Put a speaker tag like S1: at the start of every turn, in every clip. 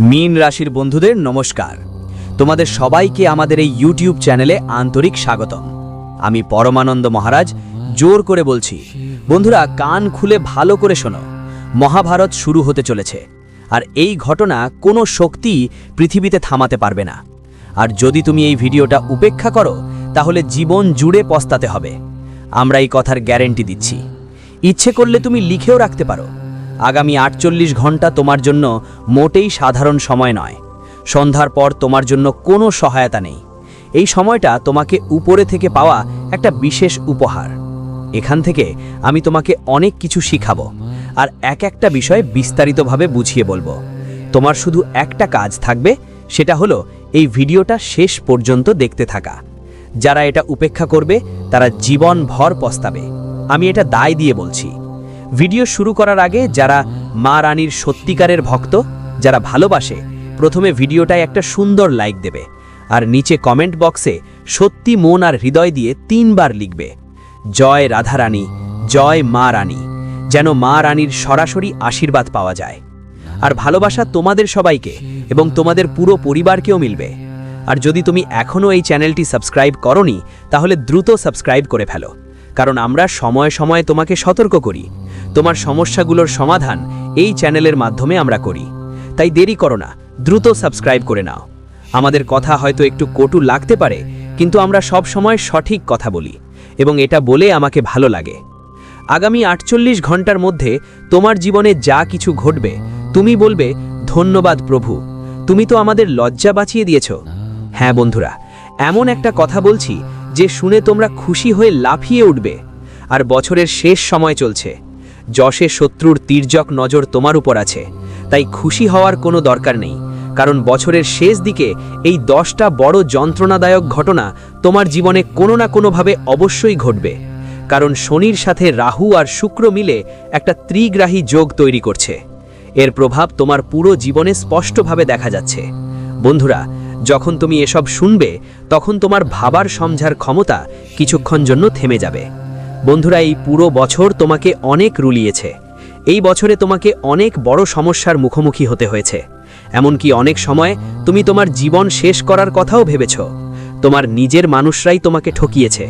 S1: মীন রাশির বন্ধুদের নমস্কার। তোমাদের সবাইকে আমাদের এই ইউটিউব চ্যানেলে আন্তরিক স্বাগতম। আমি পরমানন্দ মহারাজ, জোর করে বলছি, বন্ধুরা, কান খুলে ভালো করে শোনো। মহাভারত শুরু হতে চলেছে, আর এই ঘটনা কোনো শক্তি পৃথিবীতে থামাতে পারবে না। আর যদি তুমি এই ভিডিওটা উপেক্ষা করো, তাহলে জীবন জুড়ে পস্তাতে হবে। আমরা এই কথার গ্যারেন্টি দিচ্ছি। ইচ্ছে করলে তুমি লিখেও রাখতে পারো। আগামী আটচল্লিশ ঘণ্টা তোমার জন্য মোটেই সাধারণ সময় নয়। সন্ধ্যার পর তোমার জন্য কোনো সহায়তা নেই। এই সময়টা তোমাকে উপরে থেকে পাওয়া একটা বিশেষ উপহার। এখান থেকে আমি তোমাকে অনেক কিছু শিখাবো আর এক একটা বিষয় বিস্তারিতভাবে বুঝিয়ে বলব। তোমার শুধু একটা কাজ থাকবে, সেটা হলো এই ভিডিওটা শেষ পর্যন্ত দেখতে থাকা। যারা এটা উপেক্ষা করবে, তারা জীবন ভর পস্তাবে। আমি এটা দায় দিয়ে বলছি। ভিডিও শুরু করার আগে যারা মা রানীর সত্যিকারের ভক্ত, যারা ভালোবাসে, প্রথমে ভিডিওটায় একটা সুন্দর লাইক দেবে। আর নিচে কমেন্ট বক্সে সত্যি মন আর হৃদয় দিয়ে তিনবার লিখবে, জয় রাধারানী জয় মা রানী যেন মা রানীর সরাসরি আশীর্বাদ পাওয়া যায়। আর ভালোবাসা তোমাদের সবাইকে এবং তোমাদের পুরো পরিবারকেও মিলবে। আর যদি তুমি এখনও এই চ্যানেলটি সাবস্ক্রাইব করনি, তাহলে দ্রুত সাবস্ক্রাইব করে ফেলো। কারণ আমরা সময়ে সময়ে তোমাকে সতর্ক করি। তোমার সমস্যাগুলোর সমাধান এই চ্যানেলের মাধ্যমে আমরা করি। তাই দেরি করো না, দ্রুত সাবস্ক্রাইব করে নাও। আমাদের কথা হয়তো একটু কটু লাগতে পারে, কিন্তু আমরা সব সময় সঠিক কথা বলি এবং এটা বলে আমাকে ভালো লাগে। আগামী আটচল্লিশ ঘণ্টার মধ্যে তোমার জীবনে যা কিছু ঘটবে, তুমি বলবে, ধন্যবাদ প্রভু, তুমি তো আমাদের লজ্জা বাঁচিয়ে দিয়েছ। হ্যাঁ বন্ধুরা, এমন একটা কথা বলছি যে শুনে তোমরা খুশি হয়ে লাফিয়ে উঠবে। আর বছরের শেষ সময় চলছে। যশে শত্রুর তির্যক নজর তোমার উপর আছে। তাই খুশি হওয়ার কোনো দরকার নেই। কারণ বছরের শেষ দিকে এই দশটা বড় যন্ত্রণাদায়ক ঘটনা তোমার জীবনে কোনো না কোনোভাবে অবশ্যই ঘটবে। কারণ শনির সাথে রাহু আর শুক্র মিলে একটা ত্রিগ্রাহী যোগ তৈরি করছে। এর প্রভাব তোমার পুরো জীবনে স্পষ্টভাবে দেখা যাচ্ছে। বন্ধুরা যখন তুমি এসব শুনবে, তখন তোমার ভাবার সমঝার ক্ষমতা কিছুক্ষণ জন্য থেমে যাবে। বন্ধুরা, এই পুরো বছর তোমাকে অনেক রুলিয়েছে। এই বছরে তোমাকে অনেক বড় সমস্যার মুখোমুখি হতে হয়েছে। এমনকি অনেক সময় তুমি তোমার জীবন শেষ করার কথাও ভেবেছ। তোমার নিজের মানুষরাই তোমাকে ঠকিয়েছে।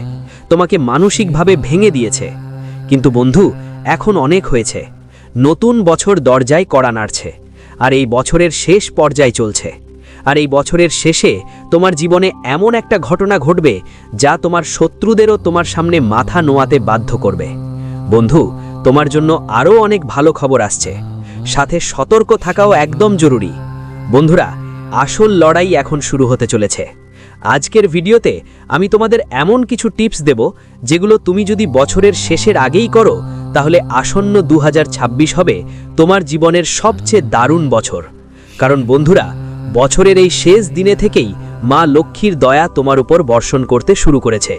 S1: তোমাকে মানসিকভাবে ভেঙে দিয়েছে। কিন্তু বন্ধু, এখন অনেক হয়েছে। নতুন বছর দরজায় কড়া নাড়ছে। আর এই বছরের শেষ পর্যায় চলছে। আর এই বছরের শেষে তোমার জীবনে এমন একটা ঘটনা ঘটবে যা তোমার শত্রুদেরও তোমার সামনে মাথা নোয়াতে বাধ্য করবে। বন্ধু, তোমার জন্য আরও অনেক ভালো খবর আসছে। সাথে সতর্ক থাকাও একদম জরুরি। বন্ধুরা, আসল লড়াই এখন শুরু হতে চলেছে। আজকের ভিডিওতে আমি তোমাদের এমন কিছু টিপস দেব যেগুলো তুমি যদি বছরের শেষের আগেই করো, তাহলে আসন্ন দু হাজার ছাব্বিশ হবে তোমার জীবনের সবচেয়ে দারুণ বছর। কারণ বন্ধুরা বছরের এই শেষ দিনে থেকেই মা লক্ষ্মীর দয়া তোমার উপর বর্ষণ করতে শুরু করেছে।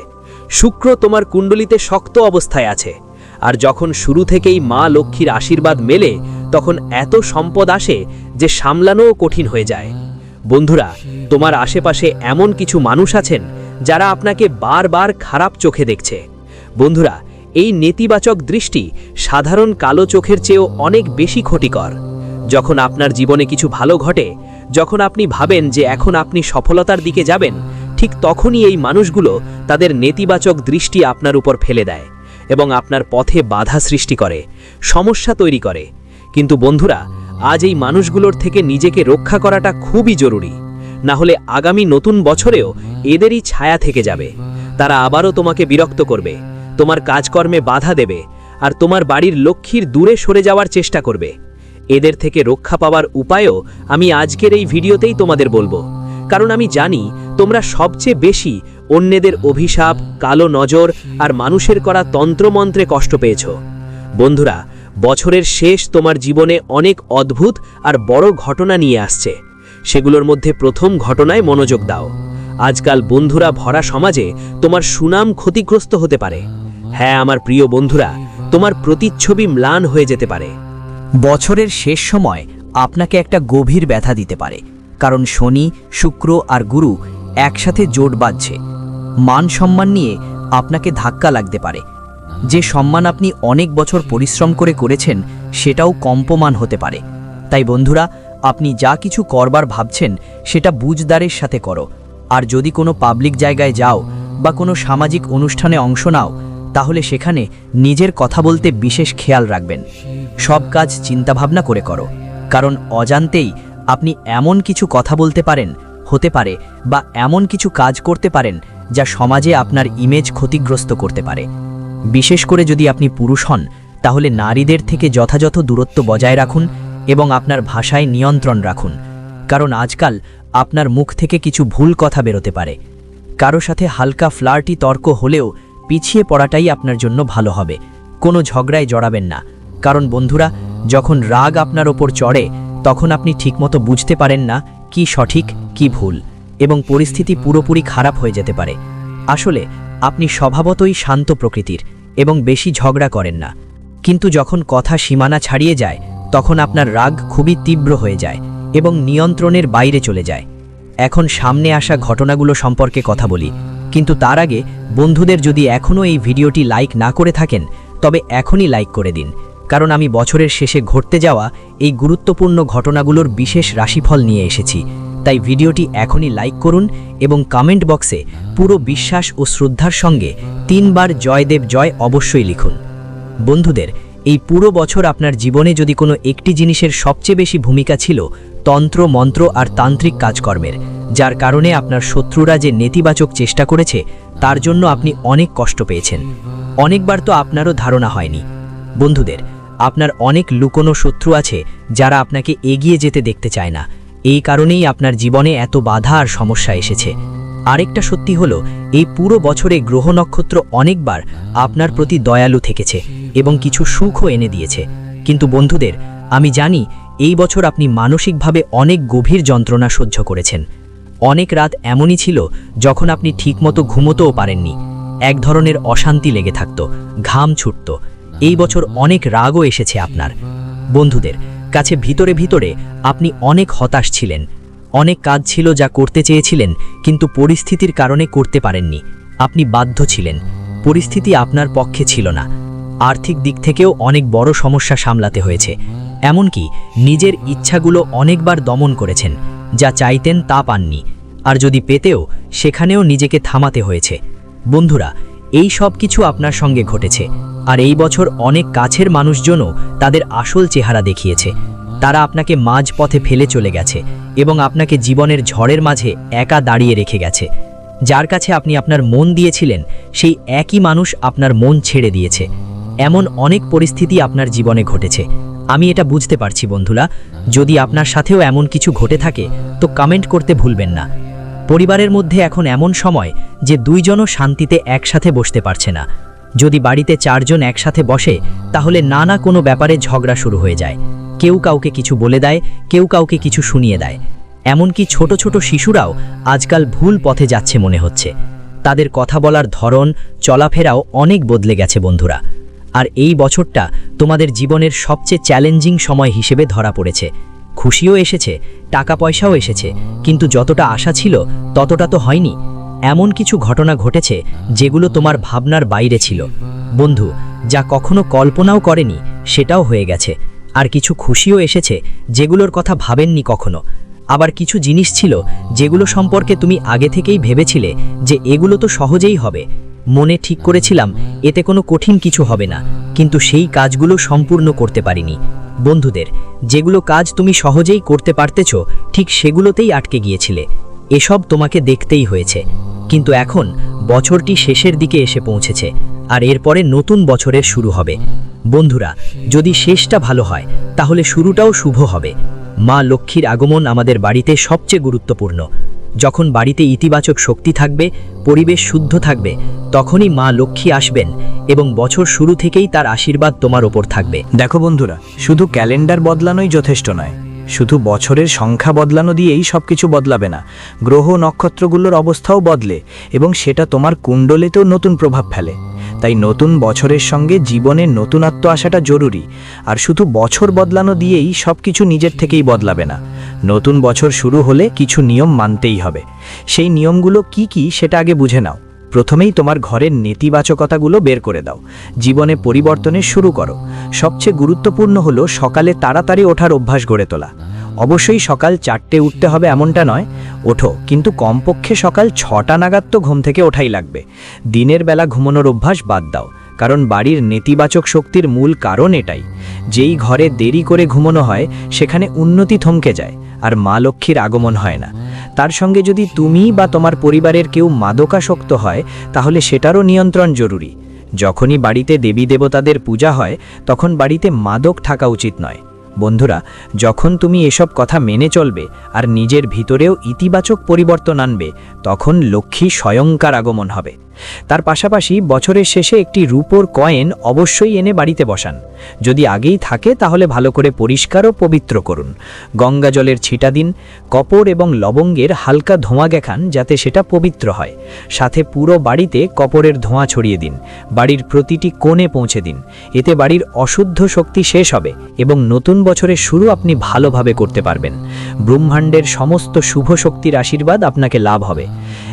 S1: শুক্র তোমার কুণ্ডলিতে শক্ত অবস্থায় আছে। আর যখন শুরু থেকেই মা লক্ষ্মীর আশীর্বাদ মেলে, তখন এত সম্পদ আসে যে সামলানোও কঠিন হয়ে যায়। বন্ধুরা, তোমার আশেপাশে এমন কিছু মানুষ আছেন যারা আপনাকে বারবার খারাপ চোখে দেখছে। বন্ধুরা, এই নেতিবাচক দৃষ্টি সাধারণ কালো চোখের চেয়েও অনেক বেশি ক্ষতিকর। যখন আপনার জীবনে কিছু ভালো ঘটে যখন আপনি ভাবেন যে এখন আপনি সফলতার দিকে যাবেন, ঠিক তখনই এই মানুষগুলো তাদের নেতিবাচক দৃষ্টি আপনার উপর ফেলে দেয় এবং আপনার পথে বাধা সৃষ্টি করে, সমস্যা তৈরি করে। কিন্তু বন্ধুরা, আজ এই মানুষগুলোর থেকে নিজেকে রক্ষা করাটা খুবই জরুরি। না হলে আগামী নতুন বছরেও এদেরই ছায়া থেকে যাবে। তারা আবারও তোমাকে বিরক্ত করবে, তোমার কাজকর্মে বাধা দেবে, আর তোমার বাড়ির লক্ষ্মীর দূরে সরে যাওয়ার চেষ্টা করবে। এদের থেকে রক্ষা পাওয়ার উপায়ও আমি আজকের এই ভিডিওতেই তোমাদের বলব। কারণ আমি জানি তোমরা সবচেয়ে বেশি অন্যদের অভিশাপ, কালো নজর আর মানুষের করা তন্ত্রমন্ত্রে কষ্ট পেয়েছ। বন্ধুরা, বছরের শেষ তোমার জীবনে অনেক অদ্ভুত আর বড় ঘটনা নিয়ে আসছে। সেগুলোর মধ্যে প্রথম ঘটনায় মনোযোগ দাও। আজকাল বন্ধুরা ভরা সমাজে তোমার সুনাম ক্ষতিগ্রস্ত হতে পারে। হ্যাঁ আমার প্রিয় বন্ধুরা, তোমার প্রতিচ্ছবি ম্লান হয়ে যেতে পারে।
S2: বছরের শেষ সময় আপনাকে একটা গভীর ব্যথা দিতে পারে, কারণ শনি, শুক্র আর গুরু একসাথে জোট বাঁধছে। মান সম্মান নিয়ে আপনাকে ধাক্কা লাগতে পারে। যে সম্মান আপনি অনেক বছর পরিশ্রম করে করেছেন, সেটাও কম্পমান হতে পারে। তাই বন্ধুরা, আপনি যা কিছু করবার ভাবছেন, সেটা বুঝদারের সাথে করো। আর যদি কোনো পাবলিক জায়গায় যাও বা কোনো সামাজিক অনুষ্ঠানে অংশ নাও তাহলে সেখানে নিজের কথা বলতে বিশেষ খেয়াল রাখবেন। সব কাজ চিন্তাভাবনা করে করো। কারণ অজান্তেই আপনি এমন কিছু কথা বলতে পারেন, হতে পারে, বা এমন কিছু কাজ করতে পারেন যা সমাজে আপনার ইমেজ ক্ষতিগ্রস্ত করতে পারে। বিশেষ করে যদি আপনি পুরুষ হন, তাহলে নারীদের থেকে যথাযথ দূরত্ব বজায় রাখুন এবং আপনার ভাষায় নিয়ন্ত্রণ রাখুন। কারণ আজকাল আপনার মুখ থেকে কিছু ভুল কথা বেরোতে পারে। কারও সাথে হালকা ফ্লার্টি তর্ক হলেও পিছিয়ে পড়াটাই আপনার জন্য ভালো হবে। কোনো ঝগড়ায় জড়াবেন না। কারণ বন্ধুরা, যখন রাগ আপনার ওপর চড়ে, তখন আপনি ঠিকমতো বুঝতে পারেন না কি সঠিক, কি ভুল এবং পরিস্থিতি পুরোপুরি খারাপ হয়ে যেতে পারে। আসলে, আপনি স্বভাবতই শান্ত প্রকৃতির এবং বেশি ঝগড়া করেন না। কিন্তু যখন কথা সীমানা ছাড়িয়ে যায়, তখন আপনার রাগ খুবই তীব্র হয়ে যায় এবং নিয়ন্ত্রণের বাইরে চলে যায়। এখন সামনে আসা ঘটনাগুলো সম্পর্কে কথা বলি। কিন্তু তার আগে বন্ধুদের যদি এখনও এই ভিডিওটি লাইক না করে থাকেন, তবে এখনই লাইক করে দিন, কারণ আমি বছরের শেষে ঘটতে যাওয়া এই গুরুত্বপূর্ণ ঘটনাগুলোর বিশেষ রাশিফল নিয়ে এসেছি। তাই ভিডিওটি এখনই লাইক করুন এবং কমেন্ট বক্সে পুরো বিশ্বাস ও শ্রদ্ধার সঙ্গে তিনবার জয়দেব জয় অবশ্যই লিখুন। বন্ধুদের এই পুরো বছর আপনার জীবনে যদি কোনো একটি জিনিসের সবচেয়ে বেশি ভূমিকা ছিল, তন্ত্র, মন্ত্র আর তান্ত্রিক কাজকর্মের, যার কারণে আপনার শত্রুরা যে নেতিবাচক চেষ্টা করেছে, তার জন্য আপনি অনেক কষ্ট পেয়েছেন। অনেকবার তো আপনারও ধারণা হয়নি। বন্ধুদের, আপনার অনেক লুকোনো শত্রু আছে, যারা আপনাকে এগিয়ে যেতে দেখতে চায় না। এই কারণেই আপনার জীবনে এত বাধা আর সমস্যা এসেছে। আরেকটা সত্যি হলো, এই পুরো বছরে গ্রহ নক্ষত্র অনেকবার আপনার প্রতি দয়ালু থেকেছে এবং কিছু সুখও এনে দিয়েছে। কিন্তু বন্ধুদের, আমি জানি এই বছর আপনি মানসিকভাবে অনেক গভীর যন্ত্রণা সহ্য করেছেন। অনেক রাত এমনই ছিল যখন আপনি ঠিকমতো ঘুমোতেও পারেননি। এক ধরনের অশান্তি লেগে থাকত, ঘাম ছুটত। এই বছর অনেক রাগও এসেছে আপনার। বন্ধুদের, কাছে ভিতরে ভিতরে আপনি অনেক হতাশ ছিলেন। অনেক কাজ ছিল যা করতে চেয়েছিলেন, কিন্তু পরিস্থিতির কারণে করতে পারেননি। আপনি বাধ্য ছিলেন। পরিস্থিতি আপনার পক্ষে ছিল না। আর্থিক দিক থেকেও অনেক বড় সমস্যা সামলাতে হয়েছে। এমনকি নিজের ইচ্ছাগুলো অনেকবার দমন করেছেন, যা চাইতেন তা পাননি। আর যদি পেতেও, সেখানেও নিজেকে থামাতে হয়েছে। বন্ধুরা, এই সব কিছু আপনার সঙ্গে ঘটেছে, আর এই বছর অনেক কাছের মানুষজনও তাদের আসল চেহারা দেখিয়েছে। তারা আপনাকে মাঝ পথে ফেলে চলে গেছে এবং আপনাকে জীবনের ঝড়ের মাঝে একা দাঁড়িয়ে রেখে গেছে। যার কাছে আপনি আপনার মন দিয়েছিলেন, সেই একই মানুষ আপনার মন ছেড়ে দিয়েছে। এমন অনেক পরিস্থিতি আপনার জীবনে ঘটেছে। আমি এটা বুঝতে পারছি বন্ধুরা। যদি আপনার সাথেও এমন কিছু ঘটে থাকে, তো কমেন্ট করতে ভুলবেন না। পরিবারের মধ্যে এখন এমন সময় যে দুইজনও শান্তিতে একসাথে বসতে পারছে না। যদি বাড়িতে চারজন একসাথে বসে, তাহলে নানা কোনো ব্যাপারে ঝগড়া শুরু হয়ে যায়। কেউ কাউকে কিছু বলে দেয়, কেউ কাউকে কিছু শুনিয়ে দেয়। এমনকি ছোট ছোট শিশুরাও আজকাল ভুল পথে যাচ্ছে মনে হচ্ছে। তাদের কথা বলার ধরন, চলাফেরাও অনেক বদলে গেছে বন্ধুরা। আর এই বছরটা তোমাদের জীবনের সবচেয়ে চ্যালেঞ্জিং সময় হিসেবে ধরা পড়েছে। খুশিও এসেছে, টাকা পয়সাও এসেছে, কিন্তু যতটা আশা ছিল, ততটা তো হয়নি। এমন কিছু ঘটনা ঘটেছে যেগুলো তোমার ভাবনার বাইরে ছিল। বন্ধু, যা কখনো কল্পনাও করেনি, সেটাও হয়ে গেছে। আর কিছু খুশিও এসেছে যেগুলোর কথা ভাবেননি কখনো। আবার কিছু জিনিস ছিল যেগুলো সম্পর্কে তুমি আগে থেকেই ভেবেছিলে যে এগুলো তো সহজেই হবে। মনে ঠিক করেছিলাম, এতে কোনো কঠিন কিছু হবে না, কিন্তু সেই কাজগুলো সম্পূর্ণ করতে পারিনি। বন্ধুদের, যেগুলো কাজ তুমি সহজেই করতে পারতেছ, ঠিক সেগুলোতেই আটকে গিয়েছিলে। এসব তোমাকে দেখতেই হয়েছে। কিন্তু এখন বছরটি শেষের দিকে এসে পৌঁছেছে, আর এরপরে নতুন বছরের শুরু হবে। বন্ধুরা, যদি শেষটা ভালো হয়, তাহলে শুরুটাও শুভ হবে। মা লক্ষ্মীর আগমন আমাদের বাড়িতে সবচেয়ে গুরুত্বপূর্ণ। যখন বাড়িতে ইতিবাচক শক্তি থাকবে, পরিবেশ শুদ্ধ থাকবে, তখনই মা লক্ষ্মী আসবেন এবং বছর শুরু থেকেই তার আশীর্বাদ তোমার ওপর থাকবে।
S3: দেখো বন্ধুরা, শুধু ক্যালেন্ডার বদলানোই যথেষ্ট নয় শুধু বছরের সংখ্যা বদলানো দিয়েই সব কিছু বদলাবে না, গ্রহ নক্ষত্রগুলোর অবস্থাও বদলে এবং সেটা তোমার কুণ্ডলিতেও নতুন প্রভাব ফেলে। তাই নতুন বছরের সঙ্গে জীবনে নতুনত্ব আসাটা জরুরি, আর শুধু বছর বদলানো দিয়েই সব কিছু নিজের থেকেই বদলাবে না। নতুন বছর শুরু হলে কিছু নিয়ম মানতেই হবে। সেই নিয়মগুলো কি কি সেটা আগে বুঝে নাও। প্রথমেই তোমার ঘরের নেতিবাচকতাগুলো বের করে দাও। জীবনে পরিবর্তনের শুরু করো। সবচেয়ে গুরুত্বপূর্ণ হলো সকালে তাড়াতাড়ি ওঠার অভ্যাস গড়ে তোলা। অবশ্যই সকাল চারটে উঠতে হবে এমনটা নয়। ওঠো, কিন্তু কমপক্ষে সকাল ছটা নাগাদ তো ঘুম থেকে ওঠাই লাগবে। দিনের বেলা ঘুমানোর অভ্যাস বাদ দাও, কারণ বাড়ির নেতিবাচক শক্তির মূল কারণ এটাই। যেই ঘরে দেরি করে ঘুমানো হয়, সেখানে উন্নতি থমকে যায়। আর মা লক্ষ্মীর আগমন হয় না। তার সঙ্গে যদি তুমি বা তোমার পরিবারের কেউ মাদকাসক্ত হয়, তাহলে সেটারও নিয়ন্ত্রণ জরুরি। যখনই বাড়িতে দেবী দেবতাদের পূজা হয়, তখন বাড়িতে মাদক থাকা উচিত নয়। বন্ধুরা, যখন তুমি এসব কথা মেনে চলবে আর নিজের ভিতরেও ইতিবাচক পরিবর্তন আনবে, তখন লক্ষ্মী স্বয়ংকার আগমন হবে। তার পাশাপাশি বছরের শেষে একটি রূপোর কয়েন অবশ্যই এনে বাড়িতে বসান। যদি আগেই থাকে, তাহলে ভালো করে পরিষ্কার ও পবিত্র করুন। গঙ্গা জলের ছিটা দিন, কপর এবং লবঙ্গের হালকা ধোঁয়া গেখান যাতে সেটা পবিত্র হয়। সাথে পুরো বাড়িতে কপরের ধোঁয়া ছড়িয়ে দিন। বাড়ির প্রতিটি কোণে পৌঁছে দিন। এতে বাড়ির অশুদ্ধ শক্তি শেষ হবে এবং নতুন বছরের শুরু আপনি ভালোভাবে করতে পারবেন। ব্রহ্মাণ্ডের সমস্ত শুভ শক্তির আশীর্বাদ আপনাকে লাভ হবে।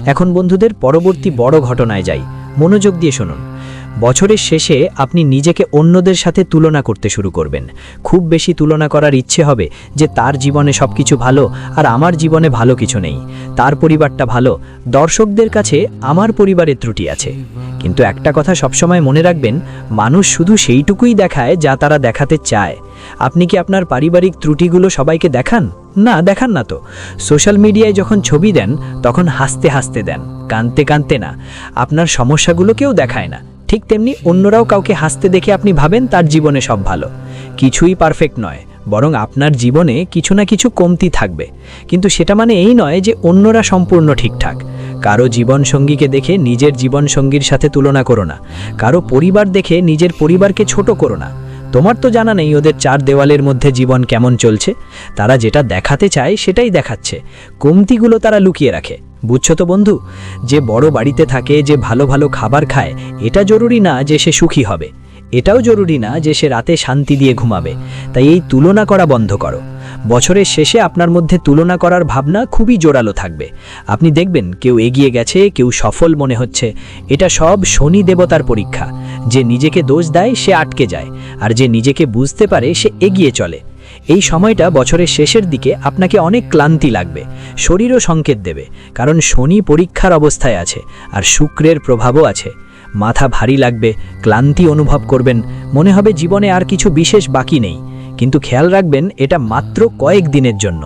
S3: এখন বন্ধুদের পরবর্তী বড় ঘটনায় যাই। মনোযোগ দিয়ে শুনুন। বছরের শেষে আপনি নিজেকে অন্যদের সাথে তুলনা করতে শুরু করবেন। খুব বেশি তুলনা করার ইচ্ছে হবে যে তার জীবনে সব কিছু ভালো আর আমার জীবনে ভালো কিছু নেই। তার পরিবারটা ভালো। দর্শকদের কাছে আমার পরিবারের ত্রুটি আছে। কিন্তু একটা কথা সবসময় মনে রাখবেন মানুষ শুধু সেইটুকুই দেখায় যা তারা দেখাতে চায়। আপনি কি আপনার পারিবারিক ত্রুটিগুলো সবাইকে দেখান? না দেখান না তো। সোশ্যাল মিডিয়ায় যখন ছবি দেন, তখন হাসতে হাসতে দেন, কানতে কানতে না। আপনার সমস্যাগুলোকেও দেখায় না। ঠিক তেমনি অন্যরাও কাউকে হাসতে দেখে আপনি ভাবেন তার জীবনে সব ভালো। কিছুই পারফেক্ট নয়, বরং আপনার জীবনে কিছু না কিছু কমতি থাকবে। কিন্তু সেটা মানে এই নয় যে অন্যরা সম্পূর্ণ ঠিকঠাক। কারও জীবনসঙ্গীকে দেখে নিজের জীবনসঙ্গীর সাথে তুলনা করো না। কারও পরিবার দেখে নিজের পরিবারকে ছোট করো না। তোমার তো জানা নেই ওদের চার দেওয়ালের মধ্যে জীবন কেমন চলছে। তারা যেটা দেখাতে চায় সেটাই দেখাচ্ছে। কমতিগুলো তারা লুকিয়ে রাখে। বুঝছ তো বন্ধু? যে বড় বাড়িতে থাকে, যে ভালো ভালো খাবার খায়, এটা জরুরি না যে সে সুখী হবে। এটাও জরুরি না যে সে রাতে শান্তি দিয়ে ঘুমাবে। তাই এই তুলনা করা বন্ধ করো। বছরের শেষে আপনার মধ্যে তুলনা করার ভাবনা খুবই জোরালো থাকবে। আপনি দেখবেন কেউ এগিয়ে গেছে, কেউ সফল মনে হচ্ছে। এটা সব শনি দেবতার পরীক্ষা। যে নিজেকে দোষ দেয়, সে আটকে যায়। আর যে নিজেকে বুঝতে পারে, সে এগিয়ে চলে। এই সময়টা বছরের শেষের দিকে আপনাকে অনেক ক্লান্তি লাগবে। শরীরও সংকেত দেবে। কারণ শনি পরীক্ষার অবস্থায় আছে, আর শুক্রের প্রভাবও আছে। মাথা ভারী লাগবে, ক্লান্তি অনুভব করবেন, মনে হবে জীবনে আর কিছু বিশেষ বাকি নেই। কিন্তু খেয়াল রাখবেন, এটা মাত্র কয়েক দিনের জন্য।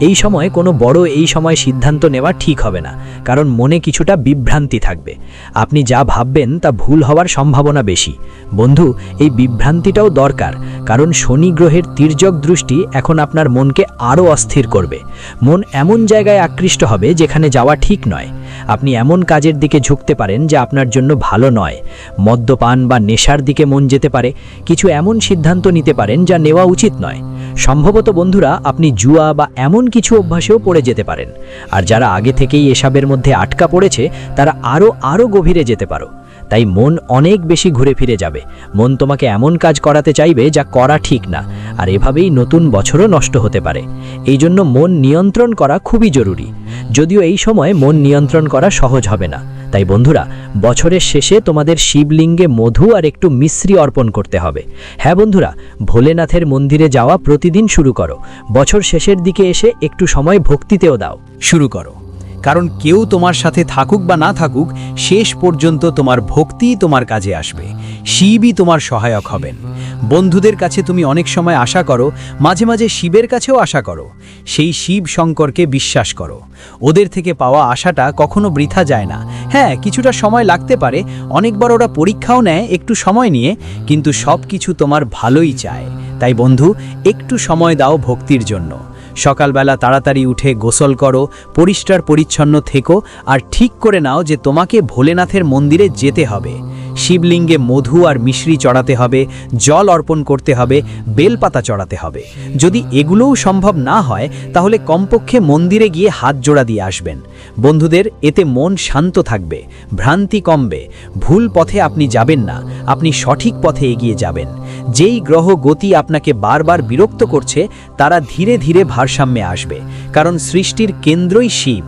S3: এই সময় কোনো বড় এই সময় সিদ্ধান্ত নেওয়া ঠিক হবে না, কারণ মনে কিছুটা বিভ্রান্তি থাকবে। আপনি যা ভাববেন তা ভুল হওয়ার সম্ভাবনা বেশি। বন্ধু, এই বিভ্রান্তিটাও দরকার, কারণ শনি গ্রহের তির্যক দৃষ্টি এখন আপনার মনকে আরও অস্থির করবে। মন এমন জায়গায় আকৃষ্ট হবে যেখানে যাওয়া ঠিক নয়। আপনি এমন কাজের দিকে ঝুঁকতে পারেন যা আপনার জন্য ভালো নয়। মদ্যপান বা নেশার দিকে মন যেতে পারে, কিছু এমন সিদ্ধান্ত নিতে পারেন যা নেওয়া উচিত নয়। সম্ভবত বন্ধুরা, আপনি জুয়া বা এমন কিছু অভ্যাসেও পড়ে যেতে পারেন। আর যারা আগে থেকেই এসবের মধ্যে আটকা পড়েছে, তারা আরও আরও গভীরে যেতে পারো। তাই মন অনেক বেশি ঘুরে ফিরে যাবে। মন তোমাকে এমন কাজ করাতে চাইবে যা করা ঠিক না, আর এভাবেই নতুন বছরও নষ্ট হতে পারে। এই জন্য মন নিয়ন্ত্রণ করা খুবই জরুরি। যদিও এই সময় মন নিয়ন্ত্রণ করা সহজ হবে না। তাই বন্ধুরা, বছরের শেষে তোমাদের শিবলিঙ্গে মধু আর একটু মিশ্রি অর্পণ করতে হবে। হ্যাঁ বন্ধুরা, ভোলেনাথের মন্দিরে যাওয়া প্রতিদিন শুরু করো। বছর শেষের দিকে এসে একটু সময় ভক্তিতেও দাও।
S1: শুরু করো। কারণ কেউ তোমার সাথে থাকুক বা না থাকুক, শেষ পর্যন্ত তোমার ভক্তি তোমার কাজে আসবে। শিবই তোমার সহায়ক হবেন। বন্ধুদের কাছে তুমি অনেক সময় আশা করো, মাঝে মাঝে শিবের কাছেও আশা করো। সেই শিব শঙ্করকে বিশ্বাস করো। ওদের থেকে পাওয়া আশাটা কখনো বৃথা যায় না। হ্যাঁ কিছুটা সময় লাগতে পারে অনেকবার ওরা পরীক্ষাও নেয় একটু সময় নিয়ে, কিন্তু সব কিছু তোমার ভালোই চায়। তাই বন্ধু, একটু সময় দাও ভক্তির জন্য। সকালবেলা তাড়াতাড়ি উঠে গোসল করো, পরিষ্কার পরিচ্ছন্ন থেকো, আর ঠিক করে নাও যে তোমাকে ভোলেনাথের মন্দিরে যেতে হবে। শিবলিঙ্গে মধু আর মিশ্রি চড়াতে হবে, জল অর্পণ করতে হবে, বেলপাতা চড়াতে হবে। যদি এগুলোও সম্ভব না হয়, তাহলে কমপক্ষে মন্দিরে গিয়ে হাত জোড়া দিয়ে আসবেন। বন্ধুদের, এতে মন শান্ত থাকবে, ভ্রান্তি কমবে, ভুল পথে আপনি যাবেন না, আপনি সঠিক পথে এগিয়ে যাবেন। যেই গ্রহ গতি আপনাকে বারবার বিরক্ত করছে, তারা ধীরে ধীরে ভারসাম্যে আসবে, কারণ সৃষ্টির কেন্দ্রই শিব।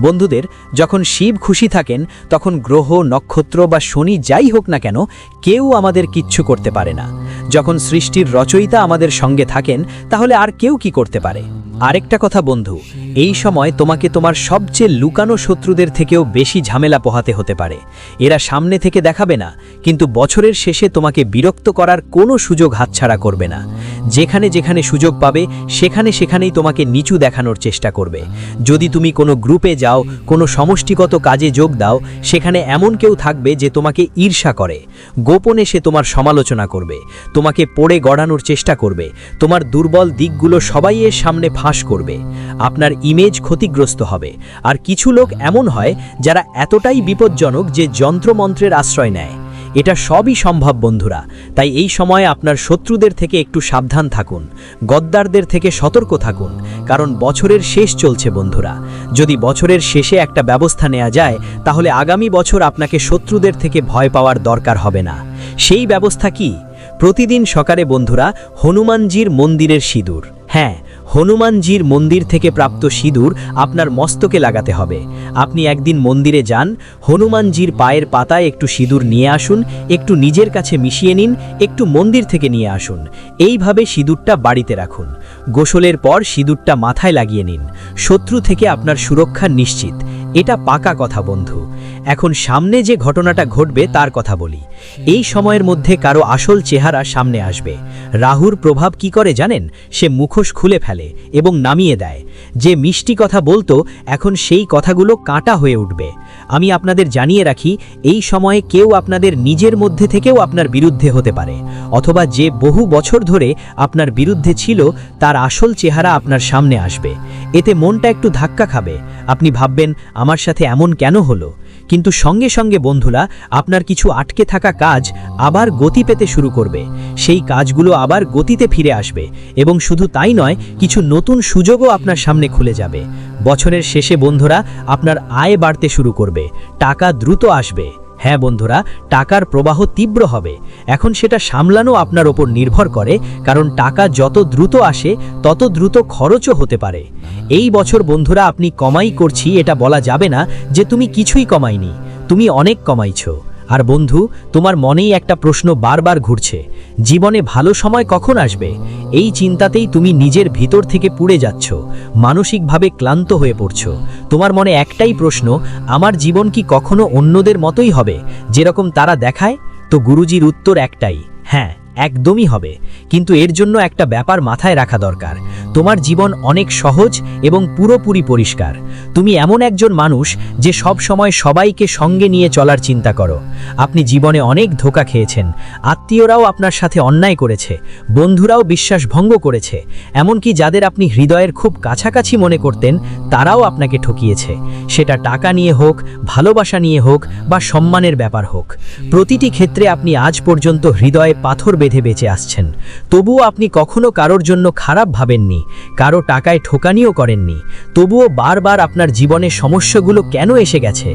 S1: বন্ধুদের, যখন শিব খুশি থাকেন, তখন গ্রহ, নক্ষত্র বা শনি যাই হোক না কেন, কেউ আমাদের কিচ্ছু করতে পারে না। যখন সৃষ্টির রচয়িতা আমাদের সঙ্গে থাকেন, তাহলে আর কেউ কি করতে পারে? আরেকটা কথা, বন্ধু, এই সময় তোমাকে তোমার সবচেয়ে লুকানো শত্রুদের থেকেও বেশি ঝামেলা পোহাতে হতে পারে। এরা সামনে থেকে দেখাবে না, কিন্তু বছরের শেষে তোমাকে বিরক্ত করার কোনো সুযোগ হাতছাড়া করবে না। যেখানে যেখানে সুযোগ পাবে, সেখানে সেখানেই তোমাকে নিচু দেখানোর চেষ্টা করবে। যদি তুমি কোনো গ্রুপে যাও, কোনো সমষ্টিগত কাজে যোগ দাও, সেখানে এমন কেউ থাকবে যে তোমাকে ঈর্ষা করে। গোপনে সে তোমার সমালোচনা করবে, তোমাকে পড়ে গড়ানোর চেষ্টা করবে, তোমার দুর্বল দিকগুলো সবাই এর সামনে ফাঁস করবে। আপনার ইমেজ ক্ষতিগ্রস্ত হবে। আর কিছু লোক এমন হয় যারা এতটাই বিপজ্জনক যে যন্ত্রমন্ত্রের আশ্রয় নেয়। এটা সবই সম্ভব, বন্ধুরা। তাই এই সময়ে আপনার শত্রুদের থেকে একটু সাবধান থাকুন। গদ্দারদের থেকে সতর্ক থাকুন। কারণ বছরের শেষ চলছে, বন্ধুরা। যদি বছরের শেষে একটা ব্যবস্থা নেওয়া যায়, তাহলে আগামী বছর আপনাকে শত্রুদের থেকে ভয় পাওয়ার দরকার হবে না। সেই ব্যবস্থা কি? প্রতিদিন সকালে, বন্ধুরা, হনুমানজির মন্দিরের সিঁদুর। হ্যাঁ হনুমানজির মন্দির থেকে প্রাপ্ত সিঁদুর আপনার মস্তকে লাগাতে হবে। আপনি একদিন মন্দিরে যান, হনুমানজির পায়ের পাতায় একটু সিঁদুর নিয়ে আসুন, একটু নিজের কাছে মিশিয়ে নিন, একটু মন্দির থেকে নিয়ে আসুন। এইভাবে সিঁদুরটা বাড়িতে রাখুন। গোসলের পর সিঁদুরটা মাথায় লাগিয়ে নিন। শত্রু থেকে আপনার সুরক্ষা নিশ্চিত। এটা পাকা কথা, বন্ধু। এখন সামনে যে ঘটনাটা ঘটবে তার কথা বলি। এই সময়ের মধ্যে কারও আসল চেহারা সামনে আসবে। রাহুর প্রভাব কি করে জানেন? সে মুখোশ খুলে ফেলে এবং নামিয়ে দেয়। যে মিষ্টি কথা বলতো, এখন সেই কথাগুলো কাঁটা হয়ে উঠবে। আমি আপনাদের জানিয়ে রাখি, এই সময়ে কেউ আপনাদের নিজের মধ্যে থেকেও আপনার বিরুদ্ধে হতে পারে। অথবা যে বহু বছর ধরে আপনার বিরুদ্ধে ছিল, তার আসল চেহারা আপনার সামনে আসবে। এতে মনটা একটু ধাক্কা খাবে। আপনি ভাববেন, আমার সাথে এমন কেন হলো? কিন্তু সঙ্গে সঙ্গে বন্ধুরা, আপনার কিছু আটকে থাকা কাজ আবার গতি পেতে শুরু করবে। সেই কাজগুলো আবার গতিতে ফিরে আসবে এবং শুধু তাই নয়, কিছু নতুন সুযোগও আপনার সামনে খুলে যাবে। বছরের শেষে বন্ধুরা, আপনার আয় বাড়তে শুরু করবে, টাকা দ্রুত আসবে। হ্যাঁ বন্ধুরা, টাকার প্রবাহ তীব্র হবে। এখন সেটা সামলানো আপনার ওপর নির্ভর করে, কারণ টাকা যত দ্রুত আসে, তত দ্রুত খরচও হতে পারে। এই বছর বন্ধুরা, আপনি কমাই করছি, এটা বলা যাবে না যে তুমি কিছুই কমাইনি। তুমি অনেক কমাইছো। আর বন্ধু, তোমার মনেই একটা প্রশ্ন বারবার ঘুরছে। জীবনে ভালো সময় কখন আসবে? এই চিন্তাতেই তুমি নিজের ভিতর থেকে পুড়ে যাচ্ছ, মানসিকভাবে ক্লান্ত হয়ে পড়ছ। তোমার মনে একটাই প্রশ্ন, আমার জীবন কি কখনো অন্যদের মতোই হবে, যেরকম তারা দেখায়? তো গুরুজির উত্তর একটাই হ্যাঁ। একদমই হবে। কিন্তু এর জন্য একটা ব্যাপার মাথায় রাখা দরকার। তোমার জীবন অনেক সহজ এবং পুরোপুরি পরিষ্কার। তুমি এমন একজন মানুষ যে সব সময় সবাইকে সঙ্গে নিয়ে চলার চিন্তা করো। আপনি জীবনে অনেক ধোকা খেয়েছেন। আত্মীয়রাও আপনার সাথে অন্যায় করেছে। বন্ধুরাও বিশ্বাস ভঙ্গ করেছে। এমনকি যাদের আপনি হৃদয়ের খুব কাছাকাছি মনে করতেন, তারাও আপনাকে ঠকিয়েছে। সেটা টাকা নিয়ে হোক, ভালোবাসা নিয়ে হোক বা সম্মানের ব্যাপার হোক। প্রতিটি ক্ষেত্রে আপনি আজ পর্যন্ত হৃদয়ে পাথর বেঁধে বেঁচে আসছেন। তবুও আপনি কখনো কারোর জন্য খারাপ ভাবেননি, কারও টাকায় ঠোকানিও করেননি। তবুও বারবার আপনার জীবনে সমস্যাগুলো কেন এসে গেছে?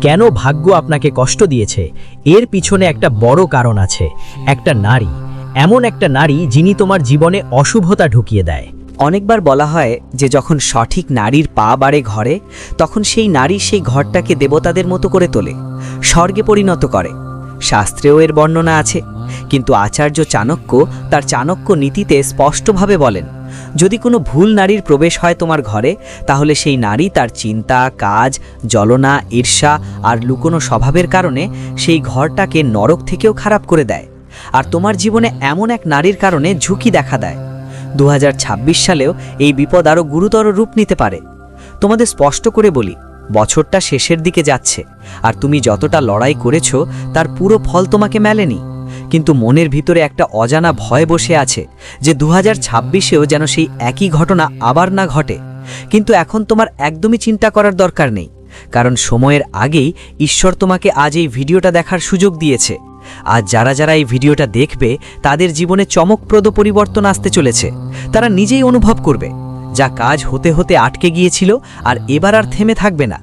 S1: কেন ভাগ্য আপনাকে কষ্ট দিয়েছে? এর পিছনে একটা বড় কারণ আছে, একটা নারী। এমন একটা নারী যিনি তোমার জীবনে অশুভতা ঢুকিয়ে দেয়।
S2: অনেকবার বলা হয় যে যখন সঠিক নারীর পা বাড়ে ঘরে, তখন সেই নারী সেই ঘরটাকে দেবতাদের মতো করে তোলে, স্বর্গে পরিণত করে। শাস্ত্রেও এর বর্ণনা আছে। কিন্তু আচার্য চাণক্য তার চাণক্য নীতিতে স্পষ্টভাবে বলেন, যদি কোনো ভুল নারীর প্রবেশ হয় তোমার ঘরে, তাহলে সেই নারী তার চিন্তা, কাজ জলনা ঈর্ষা আর লুকোনো স্বভাবের কারণে সেই ঘরটাকে নরক থেকেও খারাপ করে দেয় আর তোমার জীবনে এমন এক নারীর কারণে ঝুঁকি দেখা দেয়। দু হাজার ছাব্বিশ সালেও এই বিপদ আরও গুরুতর রূপ নিতে পারে। তোমাদের স্পষ্ট করে বলি বছরটা শেষের দিকে যাচ্ছে, আর তুমি যতটা লড়াই করেছ, তার পুরো ফল তোমাকে মেলেনি। কিন্তু মনের ভিতরে একটা অজানা ভয় বসে আছে যে দু হাজার ছাব্বিশেও যেন সেই একই ঘটনা আবার না ঘটে। কিন্তু এখন তোমার একদমই চিন্তা করার দরকার নেই, কারণ সময়ের আগেই ঈশ্বর তোমাকে আজ এই ভিডিওটা দেখার সুযোগ দিয়েছে। আজ যারা যারা এই ভিডিওটা দেখবে, তাদের জীবনে চমকপ্রদ পরিবর্তন আসতে চলেছে। তারা নিজেই অনুভব করবে। যা কাজ হতে হতে আটকে গিয়েছিল আর এবার আর থেমে থাকবে না।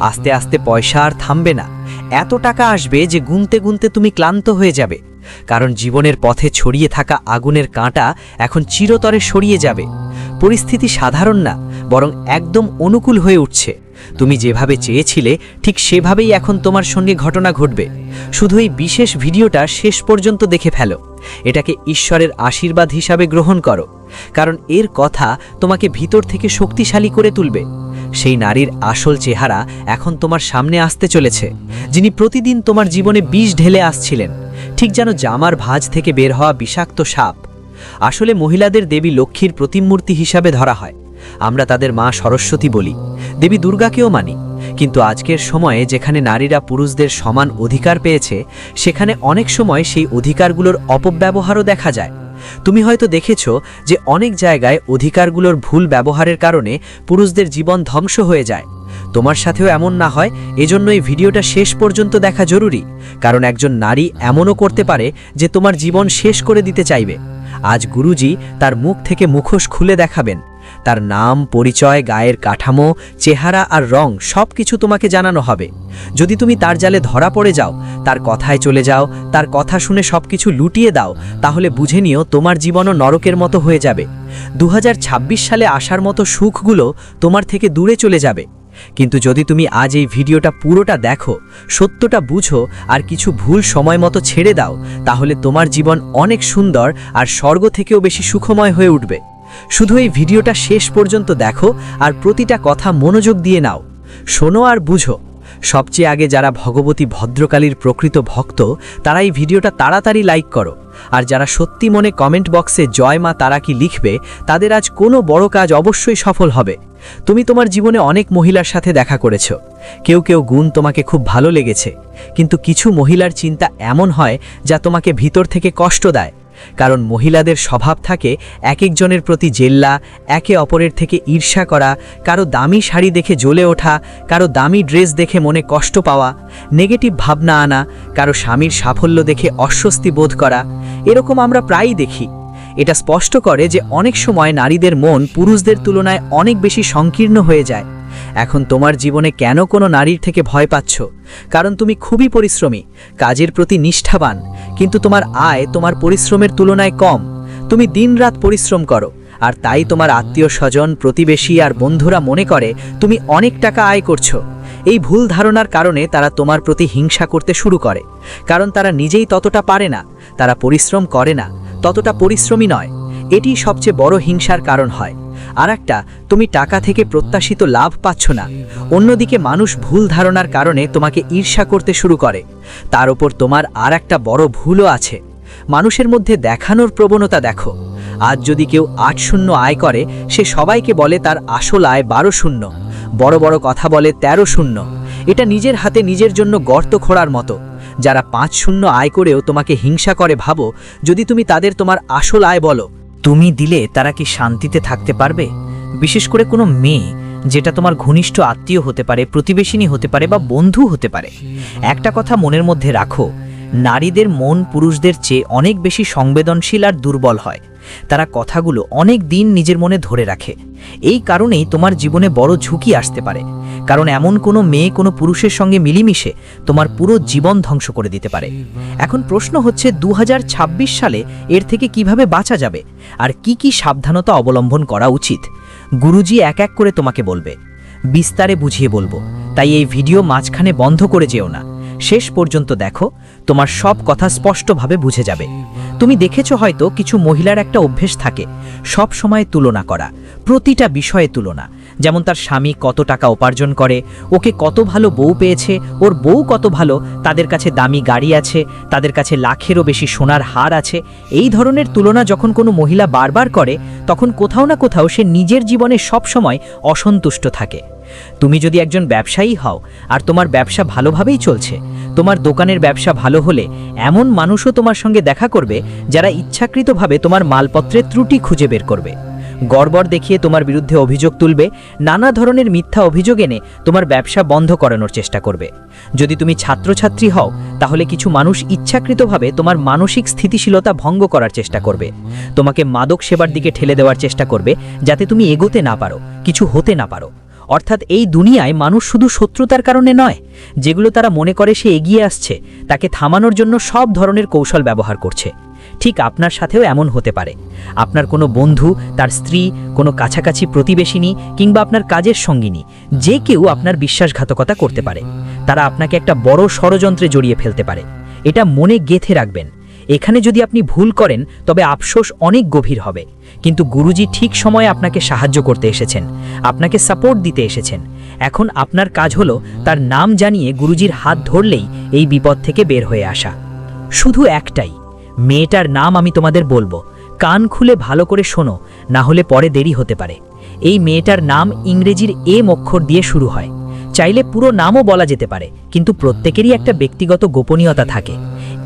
S2: আস্তে আস্তে পয়সা আর থামবে না। এত টাকা আসবে যে গুনতে গুনতে তুমি ক্লান্ত হয়ে যাবে। কারণ জীবনের পথে ছড়িয়ে থাকা আগুনের কাঁটা এখন চিরতরে সরিয়ে যাবে। পরিস্থিতি সাধারণ না, বরং একদম অনুকূল হয়ে উঠছে। তুমি যেভাবে চেয়েছিলে, ঠিক সেভাবেই এখন তোমার সঙ্গে ঘটনা ঘটবে। শুধু এই বিশেষ ভিডিওটা শেষ পর্যন্ত দেখে ফেলো। এটাকে ঈশ্বরের আশীর্বাদ হিসাবে গ্রহণ করো। কারণ এর কথা তোমাকে ভিতর থেকে শক্তিশালী করে তুলবে। সেই নারীর আসল চেহারা এখন তোমার সামনে আসতে চলেছে, যিনি প্রতিদিন তোমার জীবনে বিষ ঢেলে আসছিলেন, ঠিক যেন জামার ভাঁজ থেকে বের হওয়া বিষাক্ত সাপ। আসলে মহিলাদের দেবী লক্ষ্মীর প্রতিমূর্তি হিসাবে ধরা হয়। আমরা তাদের মা সরস্বতী বলি। দেবী দুর্গাকেও মানি। কিন্তু আজকের সময়ে যেখানে নারীরা পুরুষদের সমান অধিকার পেয়েছে, সেখানে অনেক সময় সেই অধিকারগুলোর অপব্যবহারও দেখা যায়। তুমি হয়তো দেখেছ যে অনেক জায়গায় অধিকারগুলোর ভুল ব্যবহারের কারণে পুরুষদের জীবন ধ্বংস হয়ে যায়। তোমার সাথেও এমন না হয় এজন্য এই ভিডিওটা শেষ পর্যন্ত দেখা জরুরি, কারণ একজন নারী এমনও করতে পারে যে তোমার জীবন শেষ করে দিতে চাইবে। আজ গুরুজি তার মুখ থেকে মুখোশ খুলে দেখাবেন। তার নাম, পরিচয়, গায়ের কাঠামো, চেহারা আর রং সব কিছু তোমাকে জানানো হবে। যদি তুমি তার জালে ধরা পড়ে যাও, তার কথায় চলে যাও, তার কথা শুনে সব কিছু লুটিয়ে দাও, তাহলে বুঝে নিও তোমার জীবনও নরকের মতো হয়ে যাবে। দু হাজার ছাব্বিশ সালে আসার মতো সুখগুলো তোমার থেকে দূরে চলে যাবে। কিন্তু যদি তুমি আজ এই ভিডিওটা পুরোটা দেখো, সত্যটা বুঝো আর কিছু ভুল সময় মতো ছেড়ে দাও, তাহলে তোমার জীবন অনেক সুন্দর আর স্বর্গ থেকেও বেশি সুখময় হয়ে উঠবে। শুধু এই ভিডিওটা শেষ পর্যন্ত দেখো আর প্রতিটা কথা মনোযোগ দিয়ে নাও। শোনো আর বুঝো। সবচেয়ে আগে যারা ভগবতী ভদ্রকালীর প্রকৃত ভক্ত, তারা এই ভিডিওটা তাড়াতাড়ি লাইক করো। আর যারা সত্যি মনে কমেন্ট বক্সে জয় মা তারা কি লিখবে, তাদের আজ কোনো বড় কাজ অবশ্যই সফল হবে। তুমি তোমার জীবনে অনেক মহিলার সাথে দেখা করেছ। কেউ কেউ গুণ তোমাকে খুব ভালো লেগেছে। কিন্তু কিছু মহিলার চিন্তা এমন হয় যা তোমাকে ভিতর থেকে কষ্ট দেয়। কারণ মহিলাদের স্বভাব থাকে এক একজনের প্রতি জেল্লা, একে অপরের থেকে ঈর্ষা করা, কারও দামি শাড়ি দেখে জ্বলে ওঠা, কারও দামি ড্রেস দেখে মনে কষ্ট পাওয়া, নেগেটিভ ভাবনা আনা, কারও স্বামীর সাফল্য দেখে অস্বস্তি বোধ করা, এরকম আমরা প্রায়ই দেখি। এটা স্পষ্ট করে যে অনেক সময় নারীদের মন পুরুষদের তুলনায় অনেক বেশি সংকীর্ণ হয়ে যায়। এখন তোমার জীবনে কেন কোনো নারীর থেকে ভয় পাচ্ছ? কারণ তুমি খুবই পরিশ্রমী, কাজের প্রতি নিষ্ঠাবান কিন্তু তোমার আয় তোমার পরিশ্রমের তুলনায় কম। তুমি দিনরাত পরিশ্রম করো, আর তাই তোমার আত্মীয় স্বজন প্রতিবেশী আর বন্ধুরা মনে করে তুমি অনেক টাকা আয় করছ। এই ভুল ধারণার কারণে তারা তোমার প্রতি হিংসা করতে শুরু করে, কারণ তারা নিজেই ততটা পারে না, তারা পরিশ্রম করে না, ততটা পরিশ্রমী নয়। এটি সবচেয়ে বড় হিংসার কারণ হয়। আর একটা তুমি টাকা থেকে প্রত্যাশিত লাভ পাচ্ছ না। অন্যদিকে মানুষ ভুল ধারণার কারণে তোমাকে ঈর্ষা করতে শুরু করে। তার ওপর তোমার আর একটা বড় ভুলও আছে। মানুষের মধ্যে দেখানোর প্রবণতা দেখো। আজ যদি কেউ আট শূন্য আয় করে, সে সবাইকে বলে তার আসল আয় বারো শূন্য। বড় বড় কথা বলে তেরো শূন্য। এটা নিজের হাতে নিজের জন্য গর্ত খোঁড়ার মতো। যারা পাঁচ শূন্য আয় করেও তোমাকে হিংসা করে ভাবো, যদি তুমি তাদের তোমার আসল আয় বলো। তুমি দিলে তারা কি শান্তিতে থাকতে পারবে? বিশেষ করে কোনো মেয়ে যেটা তোমার ঘনিষ্ঠ আত্মীয় হতে পারে, প্রতিবেশিনী হতে পারে বা বন্ধু হতে পারে। একটা কথা মনের মধ্যে রাখো, নারীদের মন পুরুষদের চেয়ে অনেক বেশি সংবেদনশীল আর দুর্বল হয়। তারা কথাগুলো অনেক দিন নিজের মনে ধরে রাখে। এই কারণেই তোমার জীবনে বড় ঝুঁকি আসতে পারে। কারণ এমন কোনো মেয়ে কোনো পুরুষের সঙ্গে মিলিমিশে তোমার পুরো জীবন ধ্বংস করে দিতে পারে। এখন প্রশ্ন হচ্ছে দু হাজার ছাব্বিশ সালে এর থেকে কীভাবে বাঁচা যাবে? আর কি কি সাবধানতা অবলম্বন করা উচিত? গুরুজি এক এক করে তোমাকে বলবে। বিস্তারে বুঝিয়ে বলব। তাই এই ভিডিও মাঝখানে বন্ধ করে যেও না। শেষ পর্যন্ত দেখো। তোমার সব কথা স্পষ্টভাবে বুঝে যাবে। তুমি দেখেছ হয়তো কিছু মহিলার একটা অভ্যেস থাকে, সব সময় তুলনা করা, প্রতিটা বিষয়ে তুলনা। যেমন তার স্বামী কত টাকা উপার্জন করে, ওকে কত ভালো বউ পেয়েছে, ওর বউ কত ভালো, তাদের কাছে দামি গাড়ি আছে, তাদের কাছে লাখেরও বেশি সোনার হার আছে, এই ধরনের তুলনা যখন কোনো মহিলা বারবার করে, তখন কোথাও না কোথাও সে নিজের জীবনে সব সময় অসন্তুষ্ট থাকে। তুমি যদি একজন ব্যবসায়ী হও, আর তোমার ব্যবসা ভালোভাবেই চলছে, তোমার দোকানের ব্যবসা ভালো হলে, এমন মানুষও তোমার সঙ্গে দেখা করবে, যারা ইচ্ছাকৃতভাবে তোমার মালপত্রের ত্রুটি খুঁজে বের করবে। গড়বড় দেখিয়ে তোমার বিরুদ্ধে অভিযোগ তুলবে, নানা ধরনের মিথ্যা অভিযোগ এনে তোমার ব্যবসা বন্ধ করানোর চেষ্টা করবে। যদি তুমি ছাত্রছাত্রী হও, তাহলে কিছু মানুষ ইচ্ছাকৃতভাবে তোমার মানসিক স্থিতিশীলতা ভঙ্গ করার চেষ্টা করবে। তোমাকে মাদক সেবার দিকে ঠেলে দেওয়ার চেষ্টা করবে, যাতে তুমি এগোতে না পারো, কিছু হতে না পারো। অর্থাৎ এই দুনিয়ায় মানুষ শুধু শত্রুতার কারণে নয়, যেগুলো তারা মনে করে সে এগিয়ে আসছে, তাকে থামানোর জন্য সব ধরনের কৌশল ব্যবহার করছে। ঠিক আপনার সাথেও এমন হতে পারে। আপনার কোনো বন্ধু, তার স্ত্রী, কোনো কাছাকাছি প্রতিবেশিনী কিংবা আপনার কাজের সঙ্গিনী, যে কেউ আপনার বিশ্বাসঘাতকতা করতে পারে। তারা আপনাকে একটা বড় ষড়যন্ত্রে জড়িয়ে ফেলতে পারে। এটা মনে গেথে রাখবেন। এখানে যদি আপনি ভুল করেন, তবে আফসোস অনেক গভীর হবে। কিন্তু গুরুজি ঠিক সময়ে আপনাকে সাহায্য করতে এসেছেন। আপনাকে সাপোর্ট দিতে এসেছেন। এখন আপনার কাজ হলো তার নাম জানিয়ে গুরুজির হাত ধরলেই এই বিপদ থেকে বের হয়ে আসা। শুধু একটাই মেয়েটার নাম আমি তোমাদের বলব। কান খুলে ভালো করে শোনো, না হলে পরে দেরি হতে পারে। এই মেয়েটার নাম ইংরেজির এম অক্ষর দিয়ে শুরু হয়। চাইলে পুরো নামও বলা যেতে পারে, কিন্তু প্রত্যেকেরই একটা ব্যক্তিগত গোপনীয়তা থাকে।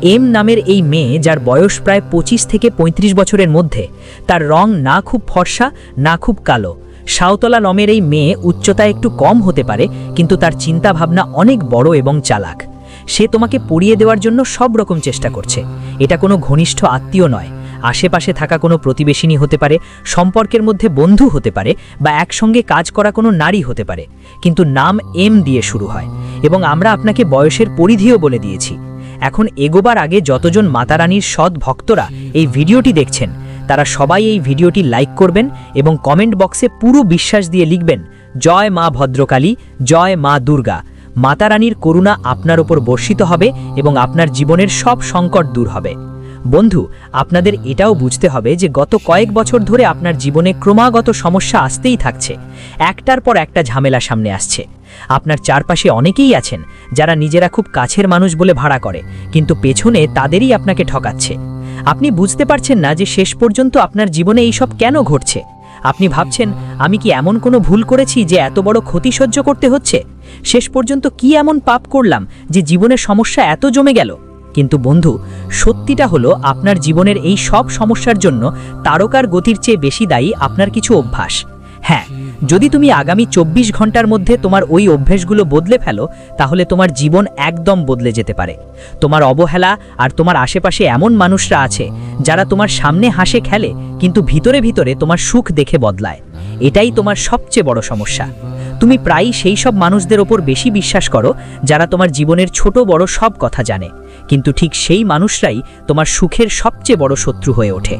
S2: এম নামের এই মেয়ে, যার বয়স প্রায় পঁচিশ থেকে ৩৫ বছরের মধ্যে, তার রং না খুব ফর্সা, না খুব কালো। সাঁওতলা নমের এই মেয়ে উচ্চতায় একটু কম হতে পারে, কিন্তু তার চিন্তাভাবনা অনেক বড় এবং চালাক। সে তোমাকে পড়িয়ে দেওয়ার জন্য সব রকম চেষ্টা করছে। এটা কোনো ঘনিষ্ঠ আত্মীয় নয়। আশেপাশে থাকা কোনো প্রতিবেশিনী হতে পারে, সম্পর্কের মধ্যে বন্ধু হতে পারে, বা একসঙ্গে কাজ করা কোনো নারী হতে পারে। কিন্তু নাম এম দিয়ে শুরু হয়, এবং আমরা আপনাকে বয়সের পরিধিও বলে দিয়েছি। এখন এগোবার আগে যতজন মাতারানীর সৎ ভক্তরা এই ভিডিওটি দেখছেন, তারা সবাই এই ভিডিওটি লাইক করবেন এবং কমেন্ট বক্সে পুরো বিশ্বাস দিয়ে লিখবেন, জয় মা ভদ্রকালী, জয় মা দুর্গা। মাতারানীর করুণা আপনার ওপর বর্ষিত হবে এবং আপনার জীবনের সব সংকট দূর হবে। বন্ধু, আপনাদের এটাও বুঝতে হবে যে গত কয়েক বছর ধরে আপনার জীবনে ক্রমাগত সমস্যা আসতেই থাকছে। একটার পর একটা ঝামেলা সামনে আসছে। আপনার চারপাশে অনেকেই আছেন যারা নিজেরা খুব কাছের মানুষ বলে ভাড়া করে, কিন্তু পেছনে তাদেরই আপনাকে ঠকাচ্ছে। আপনি বুঝতে পারছেন না যে শেষ পর্যন্ত আপনার জীবনে এইসব কেন ঘটছে। আপনি ভাবছেন, আমি কি এমন কোনো ভুল করেছি যে এত বড় ক্ষতি সহ্য করতে হচ্ছে? শেষ পর্যন্ত কি এমন পাপ করলাম যে জীবনের সমস্যা এত জমে গেল? কিন্তু বন্ধু, সত্যিটা হলো আপনার জীবনের এই সব সমস্যার জন্য তারকার গতির চেয়ে বেশি দায়ী আপনার কিছু অভ্যাস। হ্যাঁ যদি তুমি আগামী চব্বিশ ঘণ্টার মধ্যে তোমার ওই অভ্যেসগুলো বদলে ফেলো, তাহলে তোমার জীবন একদম বদলে যেতে পারে। তোমার অবহেলা আর তোমার আশেপাশে এমন মানুষরা আছে, যারা তোমার সামনে হাসে খেলে, কিন্তু ভিতরে ভিতরে তোমার সুখ দেখে বদলায়। এটাই তোমার সবচেয়ে বড় সমস্যা। তুমি প্রায়ই সেই সব মানুষদের ওপর বেশি বিশ্বাস করো, যারা তোমার জীবনের ছোট বড় সব কথা জানে। কিন্তু ঠিক সেই মানুষরাই তোমার সুখের সবচেয়ে বড় শত্রু হয়ে ওঠে।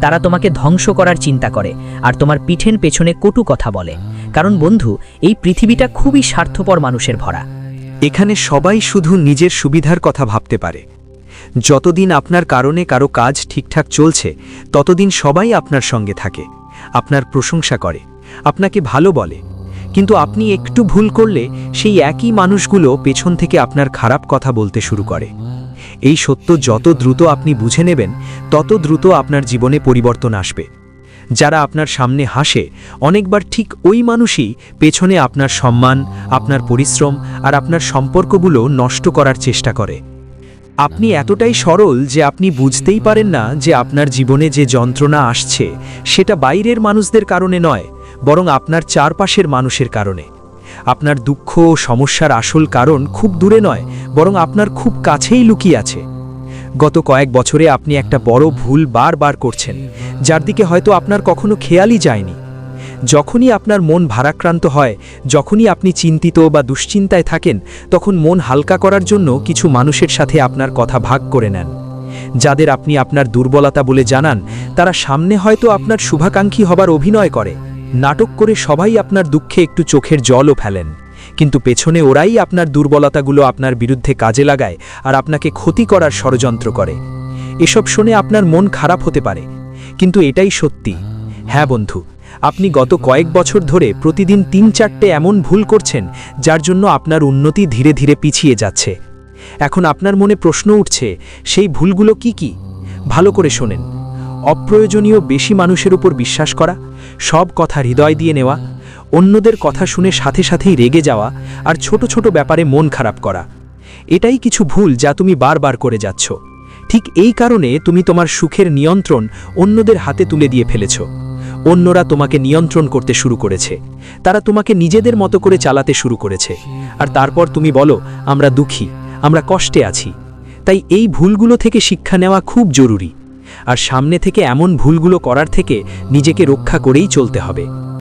S2: তারা তোমাকে ধ্বংস করার চিন্তা করে আর তোমার পিঠের পেছনে কটু কথা বলে। কারণ বন্ধু, এই পৃথিবীটা খুবই স্বার্থপর মানুষের ভরা।
S4: এখানে সবাই শুধু নিজের সুবিধার কথা ভাবতে পারে। যতদিন আপনার কারণে কারও কাজ ঠিকঠাক চলছে, ততদিন সবাই আপনার সঙ্গে থাকে, আপনার প্রশংসা করে, আপনাকে ভালো বলে। কিন্তু আপনি একটু ভুল করলে সেই একই মানুষগুলো পেছন থেকে আপনার খারাপ কথা বলতে শুরু করে। এই সত্য যত দ্রুত আপনি বুঝে নেবেন, তত দ্রুত আপনার জীবনে পরিবর্তন আসবে। যারা আপনার সামনে হাসে, অনেকবার ঠিক ওই মানুষই পেছনে আপনার সম্মান, আপনার পরিশ্রম আর আপনার সম্পর্কগুলো নষ্ট করার চেষ্টা করে। আপনি এতটাই সরল যে আপনি বুঝতেই পারেন না যে আপনার জীবনে যে যন্ত্রণা আসছে, সেটা বাইরের মানুষদের কারণে নয়, বরং আপনার চারপাশের মানুষের কারণে। আপনার দুঃখ ও সমস্যার আসল কারণ খুব দূরে নয়, বরং আপনার খুব কাছেই লুকিয়ে আছে। গত কয়েক বছরে আপনি একটা বড় ভুল বারবার করছেন, যার দিকে হয়তো আপনার কখনো খেয়ালই যায়নি। যখনই আপনার মন ভারাক্রান্ত হয়, যখনই আপনি চিন্তিত বা দুশ্চিন্তায় থাকেন, তখন মন হালকা করার জন্য কিছু মানুষের সাথে আপনার কথা ভাগ করে নেন। যাদের আপনি আপনার দুর্বলতা বলে জানান, তারা সামনে হয়তো আপনার শুভাকাঙ্ক্ষী হবার অভিনয় করে। নাটক করে সবাই আপনার দুঃখে একটু চোখের জলও ফেলেন। কিন্তু পেছনে ওরাই আপনার দুর্বলতাগুলো আপনার বিরুদ্ধে কাজে লাগায় আর আপনাকে ক্ষতি করার ষড়যন্ত্র করে। এসব শুনে আপনার মন খারাপ হতে পারে। কিন্তু এটাই সত্যি। হ্যাঁ বন্ধু, আপনি গত কয়েক বছর ধরে প্রতিদিন তিন চারটে এমন ভুল করছেন যার জন্য আপনার উন্নতি ধীরে ধীরে পিছিয়ে যাচ্ছে। এখন আপনার মনে প্রশ্ন উঠছে, সেই ভুলগুলো কি কি? ভালো করে শোনেন। অপ্রয়োজনীয় বেশি মানুষের উপর বিশ্বাস করা সব কথা হৃদয় দিয়ে নেওয়া, অন্যদের কথা শুনে সাথে সাথেই রেগে যাওয়া আর ছোট ছোট ব্যাপারে মন খারাপ করা। এটাই কিছু ভুল যা তুমি বারবার করে যাচ্ছ। ঠিক এই কারণে তুমি তোমার সুখের নিয়ন্ত্রণ অন্যদের হাতে তুলে দিয়ে ফেলেছ। অন্যরা তোমাকে নিয়ন্ত্রণ করতে শুরু করেছে। তারা তোমাকে নিজেদের মতো করে চালাতে শুরু করেছে। আর তারপর তুমি বলো, আমরা দুঃখী, আমরা কষ্টে আছি। তাই এই ভুলগুলো থেকে শিক্ষা নেওয়া খুব জরুরি। আর সামনে থেকে এমন ভুলগুলো করার থেকে নিজেকে রক্ষা করেই চলতে হবে।